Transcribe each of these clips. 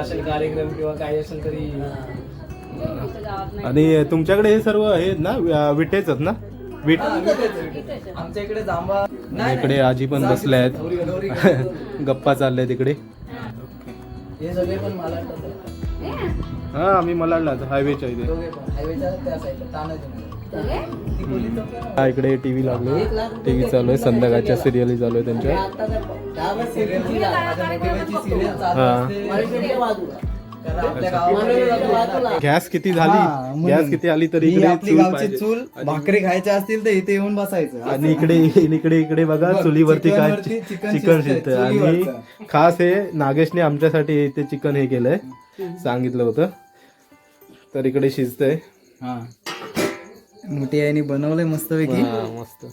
असेल कार्यक्रम किंवा काही असेल तरी. आणि तुमच्याकडे हे सर्व हे ना अं, विटेचच ना? विट आमच्या इकडे जांभा आणि इकडे आजी पण बसल्या आहेत. गप्पा चालल्या तिकडे हे सगळे पण मला हा आम्ही मलाडलाच हायवेच्या इथे. इकडे टीव्ही लागलो. टीव्ही चालू आहे संध्याकाळच्या सिरियली चालू आहे त्यांच्या. हा. गॅस किती झाली. गॅस किती आली तर इकडे चूल गावची पाहिजे. चूल भाकरी खायच्या असतील तर इथे येऊन बसायचं. आणि इकडे इकडे इकडे बघा चुलीवरती काय चिकन शिजतंय आणि. खास हे नागेशने आमच्यासाठी इथे चिकन हे केलंय. सांगितलं होतं. तर इकडे शिजतंय. हा. मोठी आईने बनवलंय मस्तपैकी हा, मस्त.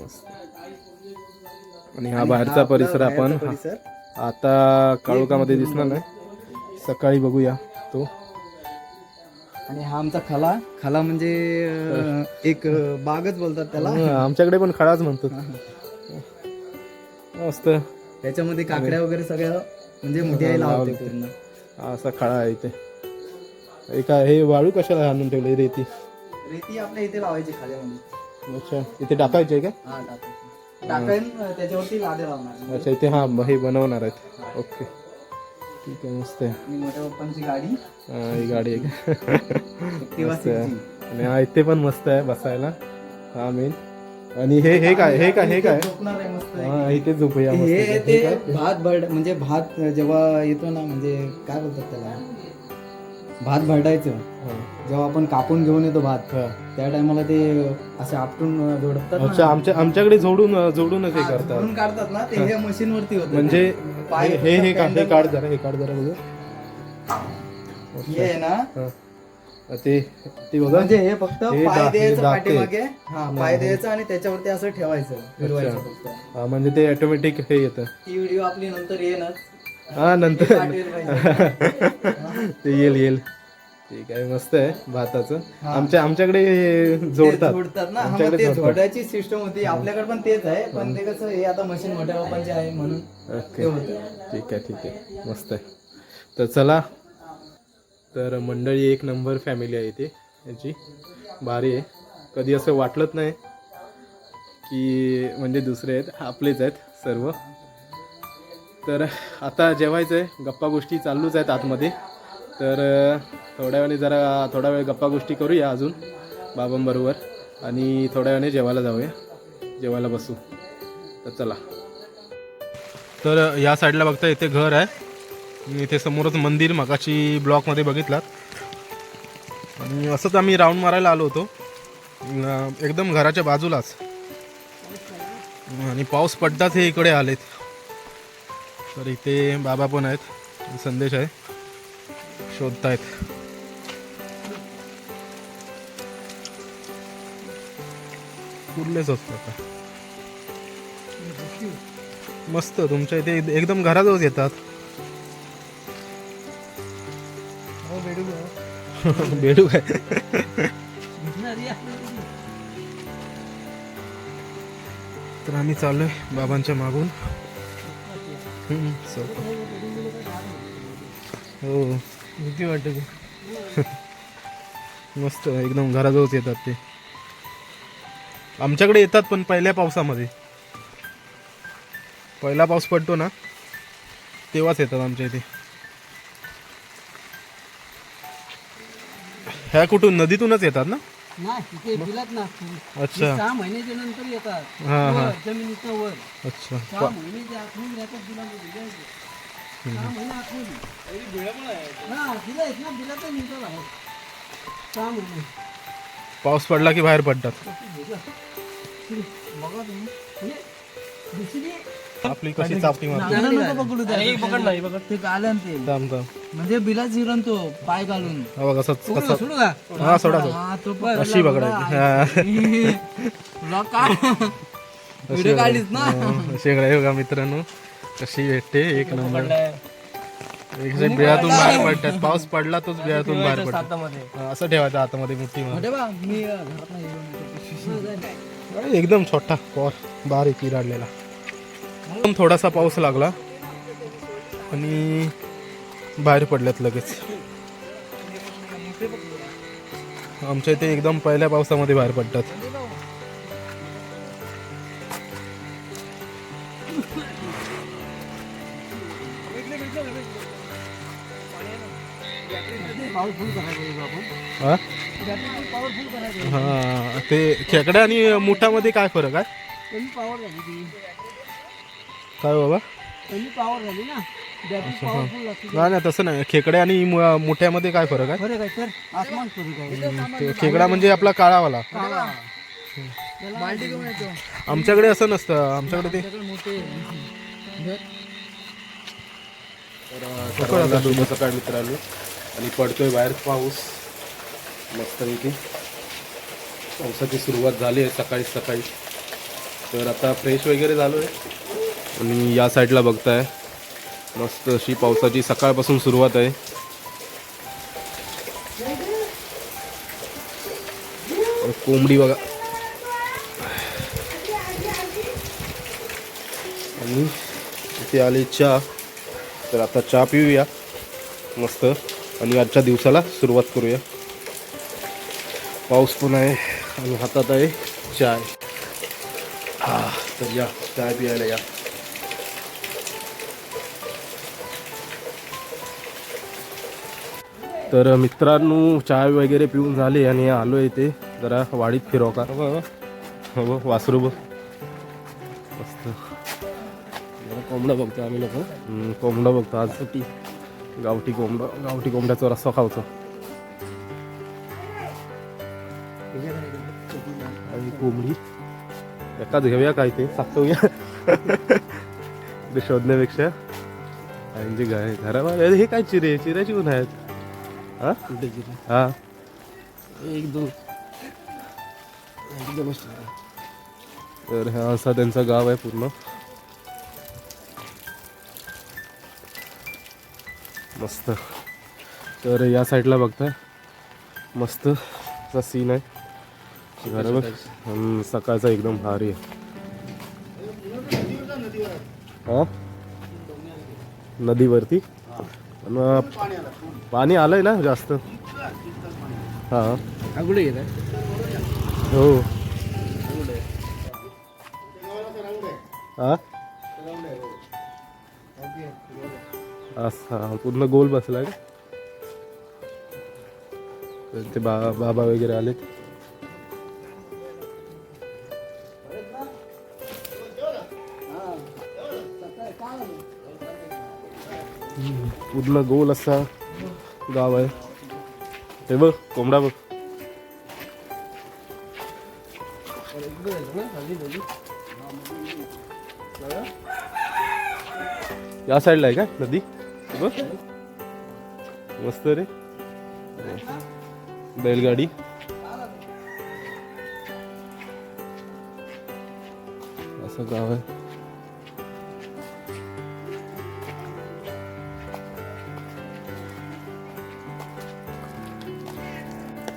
मस्त. आणि हा बाहेरचा परिसर आपण परिसर. आता काळोखामध्ये दिसणार नाही. सकाळी बघूया तो. आणि हा आमचा खला. खला म्हणजे अं, एक अं, बागच बोलतात त्याला. हा, आमच्याकडे पण खळाच म्हणतात. मस्त. त्याच्यामध्ये काकड्या वगैरे सगळ्या म्हणजे मोठी आई लावते. पूर्ण असा खळा आहे इथे. हे काय हे वाळू कशाला आणून ठेवले रेती? रेती आपल्या इथे लावायची खाल्यामध्ये अच्छा इथे टाकायचे का? हा टाकायन त्याच्यावरती लादे लावणार. अच्छा इथे हा हे बनवणार आहेत. ओके. ठीक आहे मस्त आहे. आणि मोठ्या पप्पांची गाडी. हा, ही गाडी आहे का? मस्त आहे. 60. आणि हा इथे पण मस्त आहे बसायला. हा मेन. आणि हे हे काय हे काय हे काय झोपणार आहे मस्त हा इथे झोपूया मस्त हे ते काय? भात भरड म्हणजे भात जेव्हा येतो ना म्हणजे काय बोलतात त्याला भात भरडायचं हा. जेव्हा आपण कापून घेऊन येतो भात हा. त्या टायमाला ते असे आपटून जोडतात ना. अच्छा आमच्या आमच्याकडे जोडून जोडूनच हे हा, करतात काढतात ना ते हे मशीन वरती होत म्हणजे हे हे हे का- हे काढ जरा हे काढ जरा बघू हे आहे ना हा. ते ते बघा. म्हणजे हे फक्त पाय दा- हे द्यायचं. पाठीमागे. हा पाय द्यायचं आणि त्याच्यावरती असं ठेवायचं फिरवायचं फक्त. हा, म्हणजे ते ऑटोमॅटिक हे येतं. ती व्हिडिओ आपली नंतर येणार. हा नंतर. ते येईल येईल. ठीक आहे मस्त आहे भाताचं. हा. आमच्या आमच्याकडे हे जोडतात. जोडतात ना. हा, मग आमच्याकडे ते जोडतात. जोडायची सिस्टम होती. आपल्याकडे पण तेच आहे. पण ते कसं हे आता मशीन मोठ्या बापांचे आहे म्हणून ते ओके होतं. ठीक आहे ठीक आहे. मस्त आहे. तर चला तर मंडळी एक नंबर फॅमिली आहे इथे याची भारी आहे. कधी असं वाटलंच नाही की म्हणजे दुसरे आहेत आपलेच आहेत सर्व. तर आता जेवायचं आहे गप्पा गोष्टी चालूच आहेत आतमध्ये. तर थोड्या वेळाने जरा थोडा वेळ गप्पा गोष्टी करूया अजून बाबांबरोबर. आणि थोड्या वेळाने जेवायला जाऊया. जेवायला बसू. तर चला. तर या साईडला बघता इथे घर आहे. इथे समोरच मंदिर मगाशी ब्लॉकमध्ये बघितलात. आणि असंच आम्ही राऊंड मारायला आलो होतो. एकदम घराच्या बाजूलाच. आणि पाऊस पडताच हे इकडे आलेत. तर इथे बाबा पण आहेत. संदेश आहे. शोधतायत. कुठलेच असतो आता. मस्त तुमच्या इथे एकदम घराजवळ येतात. बेडू काय तर आम्ही चाललोय बाबांच्या मागून. हो. भीती वाटते. मस्त एकदम घराजवळच येतात ते. आमच्याकडे येतात पण पहिल्या पावसामध्ये. पहिला पाऊस पडतो ना तेव्हाच येतात आमच्या इथे. ह्या कुठून? नदीतूनच येतात ना? नाही बिलात अच्छा. सहा महिन्याच्या नंतर येतात. हा हा. वर, जमिनीतनं वर. अच्छा. सहा पा- महिन्याच्या आतमध्ये राहतात बिलामध्ये बिलामध्ये. सहा महिने आतमध्ये हा बिला आहेत ना बिलात निघतात आहे. सहा महिने. पाऊस पडला की बाहेर पडतात? बघा तुम्ही. म्हणजे दुसरी आपली कशी चापटी मारते? अरे, पकड नाही बघ ते गालन ते. थांब थांब. म्हणजे बिला जिरण तो पाय घालून. हा बघ का, कसं सोडू का? हा सोडा सोडा. हा तो पण अशी पकडायची. हा. तुला काय व्हिडिओ काढलीस ना? हा, बघा मित्रांनो कशी भेटते एक नंबर. एक जे बिळातून बाहेर पडतात पाऊस पडला तोच बिळातून बाहेर पडतात. हा, असं ठेवायचं आतमध्ये मुठी मार मोठे बा मी अं, घरात नाही येऊन अरे, एकदम छोटा कॉर बारीक इराडलेला. थोडासा पाऊस लागला. आणि बाहेर पडल्यात लगेच. आमच्या इथे एकदम पहिल्या पावसामध्ये बाहेर पडतात. हा? ते खेकडा आणि मुठामध्ये काय फरक आहे? पॉवर झाली काय बाबा? कमी पॉवर झाली ना. बॅटरी पॉवरफुल लागते नाही नाही तसं नाही. खेकडे आणि मु- मुठ्यामध्ये काय फरक आहे? फरक आहे तर. आसमान फरक आहे. ते खेकडा म्हणजे आपला काळावाला. काळा. बाल्टी घेऊन येतो. आमच्याकडे असं नसतं. आमच्याकडे ते मोठे सकाळ मित्रांनो. आणि पडतोय बाहेर पाऊस. मस्त इथे पावसाची सुरुवात झाली आहे सकाळी सकाळी. तर आता फ्रेश वगैरे झालो आहे आणि या साईडला बघताय. मस्त अशी पावसाची सकाळपासून सुरुवात आहे. कोंबडी बघा. आणि इथे आली चहा. तर आता चहा पिऊया. मस्त. आणि आजच्या दिवसाला सुरुवात करूया. पाऊस पण आहे आणि हातात आहे चाय. हा तर या चाय पियायला या. तर मित्रांनो चाय वगैरे पिऊन झाले आणि आलो इथे. जरा वाडीत फिरव का? हो बघ, वासरू बघ. मस्त. कोंबडा बघतो आम्ही लोक. कोंबडा बघतो आज. गावठी. कोंबडा गावठी कोंबड्याचा रस्सा खावचा आणि कोंबडी. एकाच घेऊया काय ते? सापटवूया ते शोधण्यापेक्षा. आणि जे घराबाहेर हे काय चिरे? चिऱ्याची पण आहेत हा? हा. एक दोन तर हा असा त्यांचा गाव आहे पूर्ण. मस्त. तर या साईडला बघताय. मस्त असा सीन आहे. घर बघ हम्म, सकाळचा एकदम भारी आहे. हा? नदीवरती? पण, पाणी आलंय ना जास्त. हा. हो. हा असा पूर्ण गोल बसलाय तर ते बा बाबा वगैरे आलेत. पूर्ण गोल असा गाव आहे. ते बघ कोंबडा बघ. या साईडला आहे का? नदी? बघ. मस्त रे. बैलगाडी. असं गाव आहे.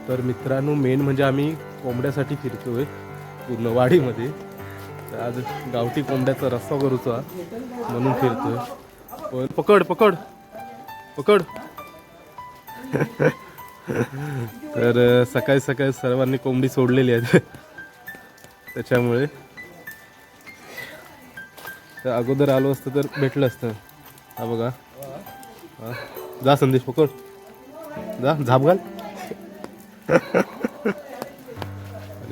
तर मित्रांनो मेन म्हणजे आम्ही कोंबड्यासाठी फिरतोय पूर्ण वाडीमध्ये. तर आज गावठी कोंबड्याचा रस्सा करूचा म्हणून फिरतो पण पकड पकड पकड. तर सकाळी सकाळी सर्वांनी कोंबडी सोडलेली आहे त्याच्यामुळे तर अगोदर आलो असतं तर भेटलं असतं. हा बघा. जा संदेश पकड. जा झाप घाल. आणि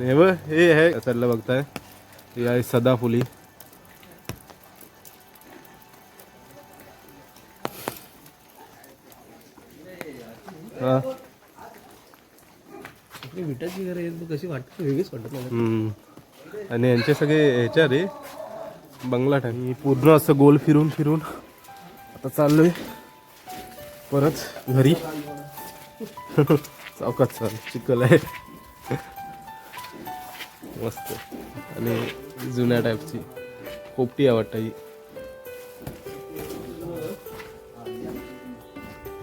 हे बघ हे आहे. साईडला बघताय. हे आहे सदाफुली. हा. विटाची घर कशी वाटत? वेगळीच वाटत. आणि यांचे सगळे ह्याच्या रे बंगला आणि पूर्ण असं गोल फिरून फिरून आता चाललोय. परत घरी. चौकात सर चिखल आहे मस्त. आणि जुन्या टाईपची पोपटी आवडतं ही.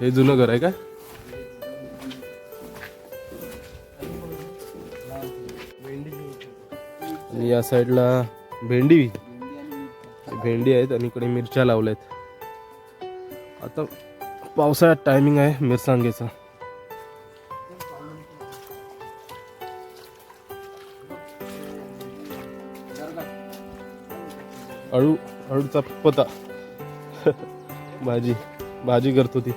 हे जुनं घर आहे का? आणि या साईडला भेंडी. भेंडी आहेत आणि इकडे मिरच्या लावल्या आहेत आता पावसाळ्यात टायमिंग आहे मिरसांगेचा. अळू अळूचा पता भाजी भाजी करतो ती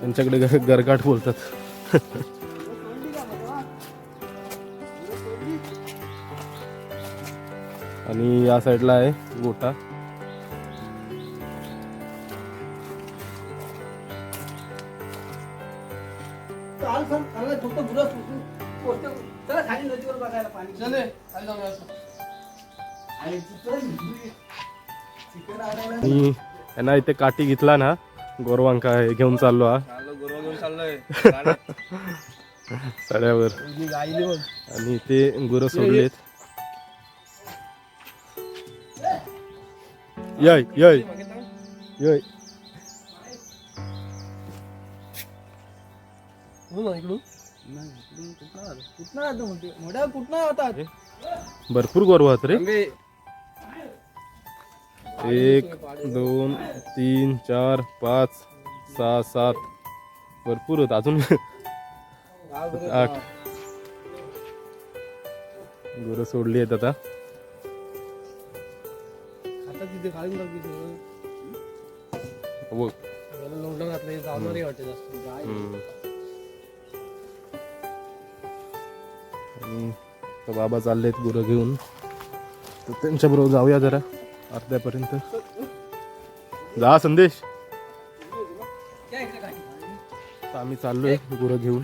त्यांच्याकडे ग- गरगाट बोलतात. आणि या साईडला आहे गोटा. फक्त आणि यांना इथे काठी घेतला ना गोरवांका हे घेऊन चाललो हा. सड्यावर. आणि इथे गुरं सोडलेत. यय यय. यय. भरपूर गोरवा आहेत रे. एक दोन तीन चार पाच सहा सात. भरपूर होत अजून. आठ. गुरं सोडली आहेत आता. बघ आता बाबा चाललेत गुरं घेऊन. तर त्यांच्याबरोबर जाऊया जरा. अर्ध्यापर्यंत. जा संदेश. तर आम्ही चाललोय गुरं घेऊन.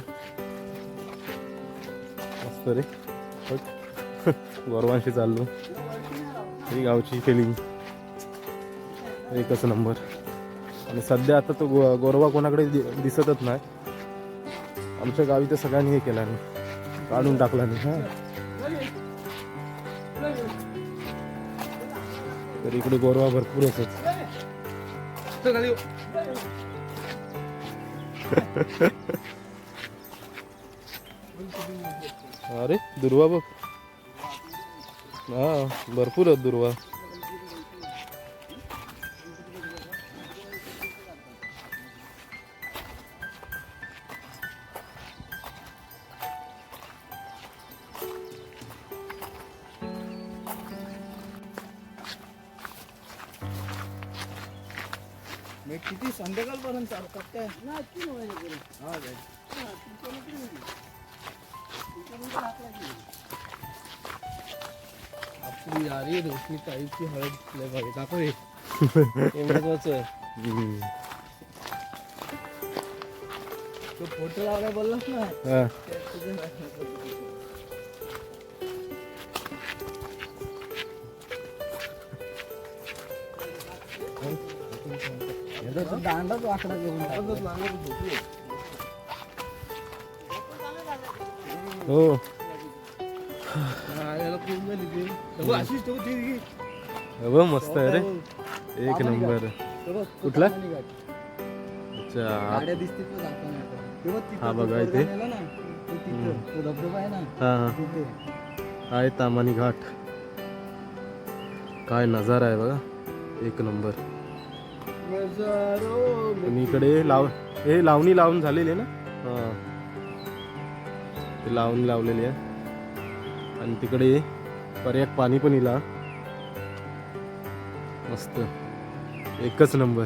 मस्त रे. बघ. गोरवांशी चाललो. ही गावची फिलिंग एकच नंबर आणि सध्या आता तो गो- गोरवा कोणाकडे दिसतच नाही. आमच्या गावी तर सगळ्यांनी हे केला नाही. काढून टाकला नाही. हा. तर इकडे गोरवा भरपूर असत अरे दुर्वा बघ. हा भरपूर आहेत दुर्वा. नाही. आपली यारी रोशनी टाईपची हळद लय भारी टाकू रे हे महत्वाचं आहे तो फोटो लावला बोललास ना हा. त्या तुझ्या दांडाच वाकडा घेऊन हो. हा, मस्त आहे रे. एक नंबर. कुठला? अच्छा बघ हा बघा इथे. आहे हा हा. आहे तामानी घाट. काय नजारा आहे बघा. एक नंबर. आणि इकडे लाव हे लावणी लावून झालेली आहे ना? हा. ते लावणी लावलेली आहे. आणि तिकडे पर्याक पाणी पण इला. मस्त. एकच नंबर.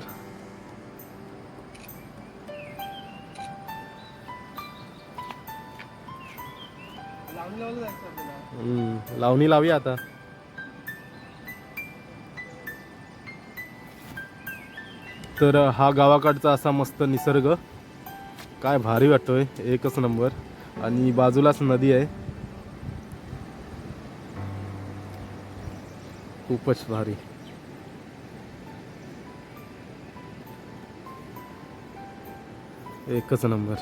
लावून लावून लावणी लावूया आता. तर हा गावाकडचा असा मस्त निसर्ग. काय भारी वाटतोय एकच नंबर. आणि बाजूलाच नदी आहे. खूपच भारी. एकच नंबर.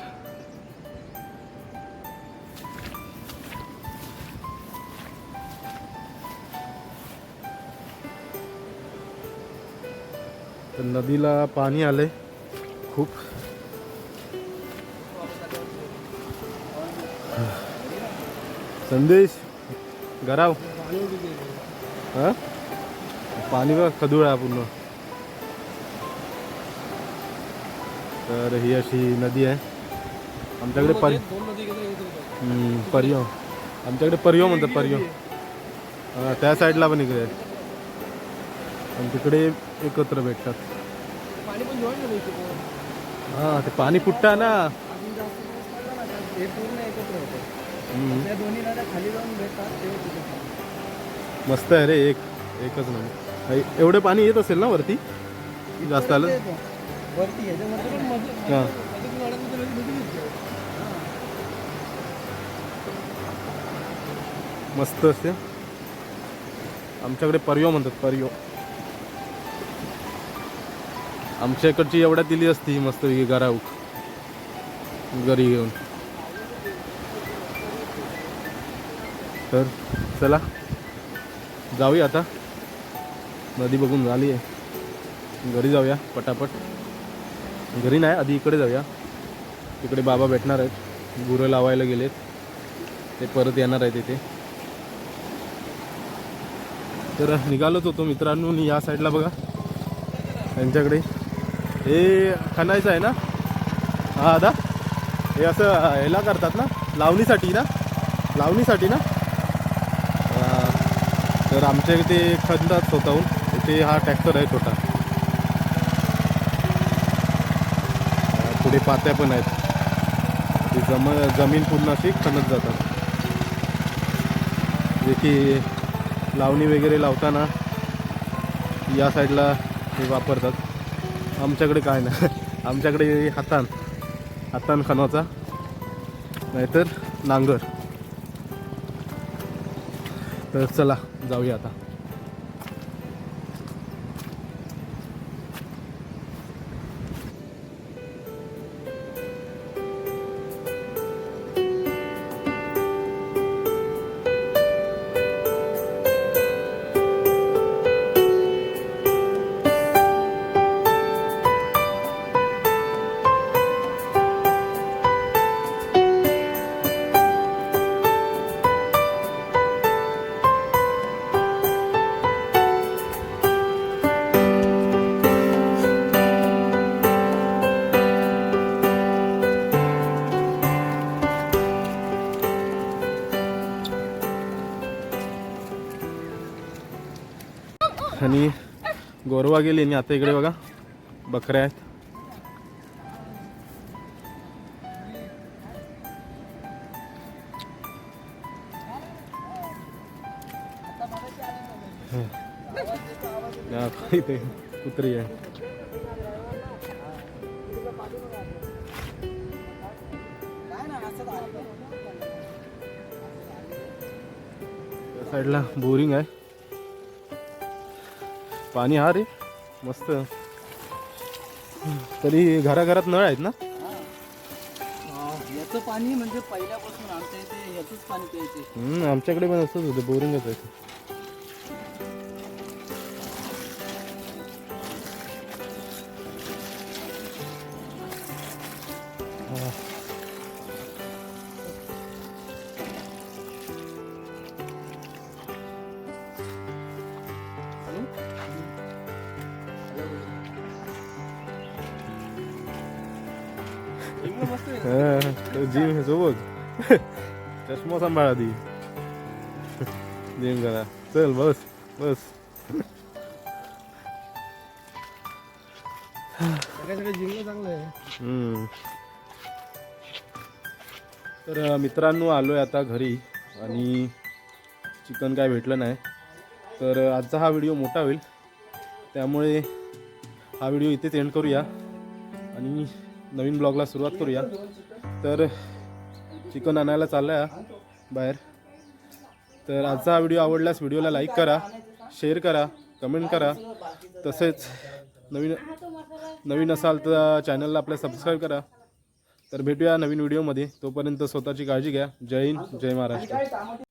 नदीला पाणी आलंय. खूप. संदेश गराव. हा? पाणी बघ खदूळ आहे पूर्ण. तर ही अशी नदी आहे. आमच्याकडे परि हम्म, परियो. आमच्याकडे परियो म्हणतात परियो. त्या साईडला पण इकडे. आणि तिकडे एकत्र भेटतात. हा ते पाणी फुटतं ना. मस्त आहे रे एक एकच नाही एवढे पाणी येत असेल ना वरती? जास्त आलं? हा. मस्त असते. आमच्याकडे परियो म्हणतात परियो. आमच्या इकडची एवढ्या दिली असती मस्त घराऊक घरी घेऊन तर चला. जाऊया आता. नदी बघून झाली आहे. घरी जाऊया पटापट. घरी नाही आधी इकडे जाऊया. तिकडे बाबा भेटणार आहेत. गुरं लावायला गेलेत. ते परत येणार आहेत इथे. तर निघालोच होतो मित्रांनो या साईडला बघा. त्यांच्याकडे हे खणायचं आहे ना? हा दादा हे असं ह्याला करतात ना? लावणीसाठी ना? लावणीसाठी ना? तर आमच्या इथे खणतात स्वतःहून. इथे हा ट्रॅक्टर आहे छोटा. पुढे पात्या पण आहेत. ते जम जमीन पूर्ण अशी खणत जातात. जे की लावणी वगैरे लावताना या साईडला हे वापरतात. आमच्याकडे काय नाही. आमच्याकडे हातान. हातान खणाचा. नाहीतर नांगर. तर चला जाऊया आता. गोरवा गेली आणि आता इकडे बघा. बकऱ्या आहेत. इथे कुत्री आहे. साईडला बोरिंग आहे. पाणी हा रे. मस्त. तरी घराघरात नळ आहेत ना? याचं पाणी म्हणजे पहिल्यापासून आमच्या इथे याचंच पाणी प्यायचे. आमच्याकडे पण असंच होतं बोरिंगच आहे. हा, तो जिम सोबत। चष्मा सांभाळा जिम करा चल बस बस. तर मित्रांनो आलो आहे आता घरी आणि चिकन काय भेटलं नाही. तर आजचा हा व्हिडिओ मोठा होईल. त्यामुळे हा व्हिडिओ इथेच एंड करूया. आणि नवीन ब्लॉगला सुरुवात करूया. तर चिकन आणायला चाललं आहे बाहेर. तर आजचा हा व्हिडिओ आवडल्यास व्हिडिओला लाईक करा शेअर करा कमेंट करा. तसेच नवीन नवीन असाल तर चॅनलला आपल्या सबस्क्राईब करा. तर भेटूया नवीन व्हिडिओमध्ये. तोपर्यंत स्वतःची काळजी घ्या. जय हिंद जय महाराष्ट्र.